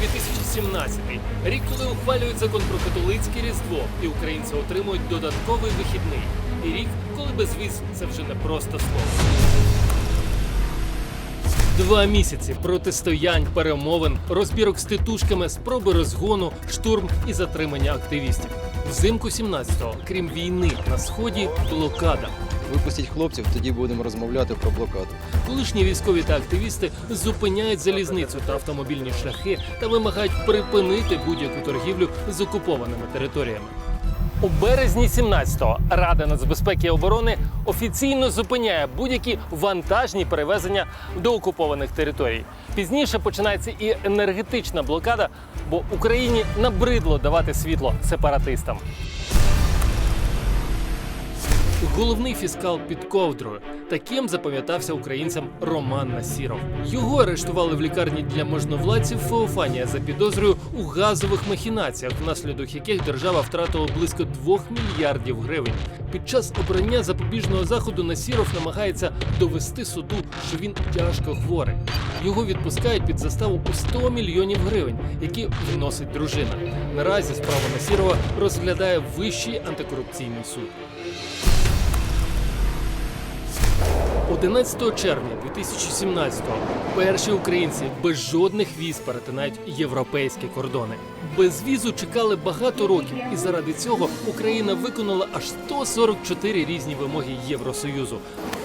2017 рік, коли ухвалюють закон про католицьке різдво, і українці отримують додатковий вихідний. І рік, коли безвіз це вже не просто слово. Два місяці протистоянь, перемовин, розбірок з титушками, спроби розгону, штурм і затримання активістів. Взимку 17-го, крім війни на сході, блокада. Випустіть хлопців, тоді будемо розмовляти про блокаду. Колишні військові та активісти зупиняють залізницю та автомобільні шляхи та вимагають припинити будь-яку торгівлю з окупованими територіями. У березні 17-го Рада нацбезпеки і оборони офіційно зупиняє будь-які вантажні перевезення до окупованих територій. Пізніше починається і енергетична блокада, бо Україні набридло давати світло сепаратистам. Головний фіскал під ковдрою. Таким запам'ятався українцям Роман Насіров. Його арештували в лікарні для можновладців Феофанія за підозрою у газових махінаціях, внаслідок яких держава втратила близько 2 мільярдів гривень. Під час обрання запобіжного заходу Насіров намагається довести суду, що він тяжко хворий. Його відпускають під заставу у 100 мільйонів гривень, які вносить дружина. Наразі справу Насірова розглядає Вищий антикорупційний суд. 11 червня 2017-го перші українці без жодних віз перетинають європейські кордони. Без візу чекали багато років, і заради цього Україна виконала аж 144 різні вимоги Євросоюзу.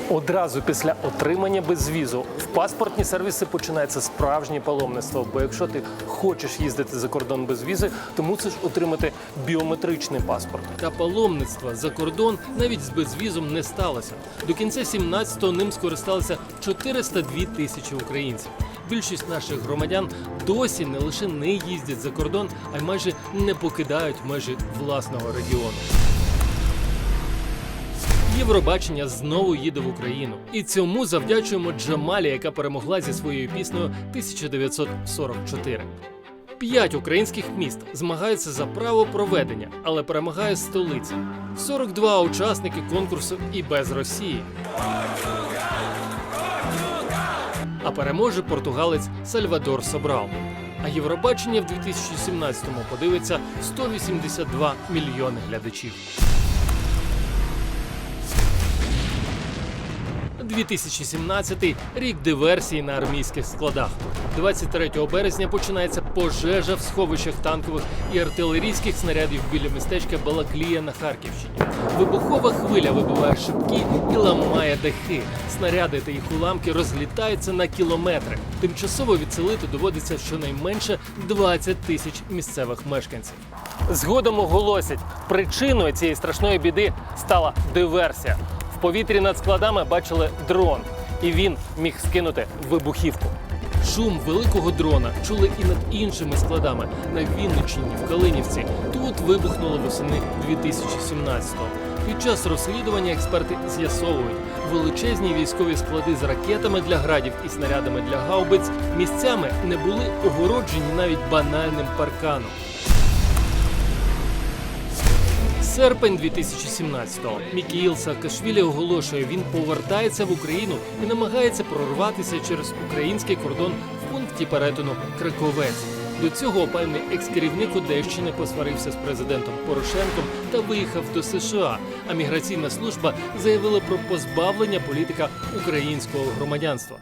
Одразу після отримання безвізу в паспортні сервіси починається справжнє паломництво. Бо якщо ти хочеш їздити за кордон без візи, то мусиш отримати біометричний паспорт. Та паломництва за кордон навіть з безвізом не сталося. До кінця 17-го ним скористалися 402 тисячі українців. Більшість наших громадян досі не лише не їздять за кордон, а й майже не покидають межі власного регіону. Євробачення знову їде в Україну, і цьому завдячуємо Джамалі, яка перемогла зі своєю піснею 1944. П'ять українських міст змагаються за право проведення, але перемагає столиця. 42 учасники конкурсу і без Росії. А переможе португалець Сальвадор Собрал. А Євробачення в 2017-му подивиться 182 мільйони глядачів. 2017 рік диверсії на армійських складах. 23 березня починається пожежа в сховищах танкових і артилерійських снарядів біля містечка Балаклія на Харківщині. Вибухова хвиля вибиває шибки і ламає дахи. Снаряди та їх уламки розлітаються на кілометри. Тимчасово відселити доводиться щонайменше 20 тисяч місцевих мешканців. Згодом оголосять, причиною цієї страшної біди стала диверсія. В повітрі над складами бачили дрон, і він міг скинути вибухівку. Шум великого дрона чули і над іншими складами на Вінниччині, в Калинівці. Тут вибухнуло восени 2017-го. Під час розслідування експерти з'ясовують, величезні військові склади з ракетами для градів і снарядами для гаубиць місцями не були огороджені навіть банальним парканом. Серпень 2017-го. Мікіїл Саакашвілі оголошує, він повертається в Україну і намагається прорватися через український кордон в пункті перетину Краковець. До цього опальний екс-керівник Одещини посварився з президентом Порошенком та виїхав до США. А міграційна служба заявила про позбавлення політика українського громадянства.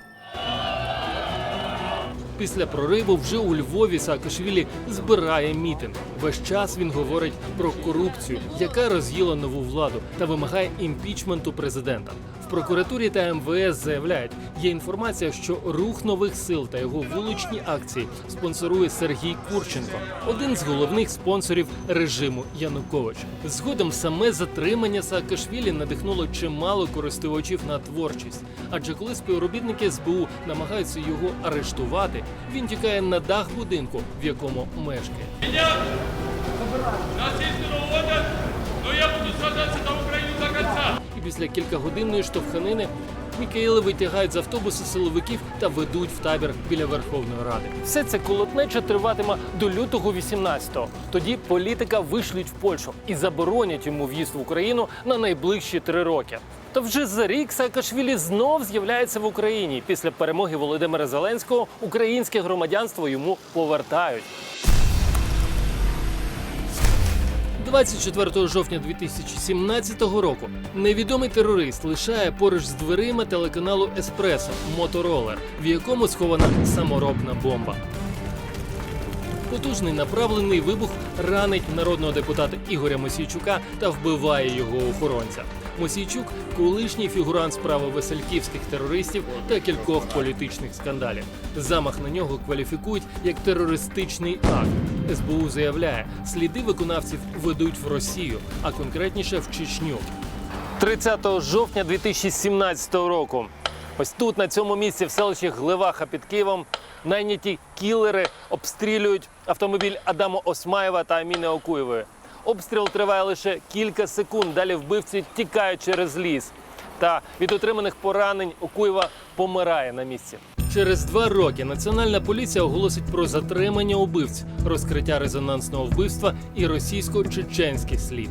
Після прориву вже у Львові Саакашвілі збирає мітинг. Весь час він говорить про корупцію, яка роз'їла нову владу та вимагає імпічменту президента. В прокуратурі та МВС заявляють, є інформація, що рух нових сил та його вуличні акції спонсорує Сергій Курченко, один з головних спонсорів режиму Януковича. Згодом саме затримання Саакашвілі надихнуло чимало користувачів на творчість. Адже коли співробітники СБУ намагаються його арештувати, він тікає на дах будинку, в якому мешкає. Насильственно уводят, но я буду сражаться за Украину до конца. Після кількагодинної штовханини Мікаїли витягають з автобуси силовиків та ведуть в табір біля Верховної Ради. Все це колотнеча триватиме до лютого 18-го. Тоді політика вишлють в Польщу і заборонять йому в'їзд в Україну на найближчі три роки. Та вже за рік Саакашвілі знов з'являється в Україні. Після перемоги Володимира Зеленського українське громадянство йому повертають. 24 жовтня 2017 року невідомий терорист лишає поруч з дверима телеканалу Еспресо моторолер, в якому схована саморобна бомба. Потужний направлений вибух ранить народного депутата Ігоря Мосійчука та вбиває його охоронця. Мосійчук колишній фігурант справи весельківських терористів та кількох політичних скандалів. Замах на нього кваліфікують як терористичний акт. СБУ заявляє, сліди виконавців ведуть в Росію, а конкретніше в Чечню. 30 жовтня 2017 року. Ось тут, на цьому місці, в селищі Гливаха під Києвом, найняті кілери обстрілюють автомобіль Адама Осмаєва та Аміни Окуєвої. Обстріл триває лише кілька секунд. Далі вбивці тікають через ліс. Та від отриманих поранень Окуєва помирає на місці. Через два роки національна поліція оголосить про затримання убивць, розкриття резонансного вбивства і російсько-чеченський слід.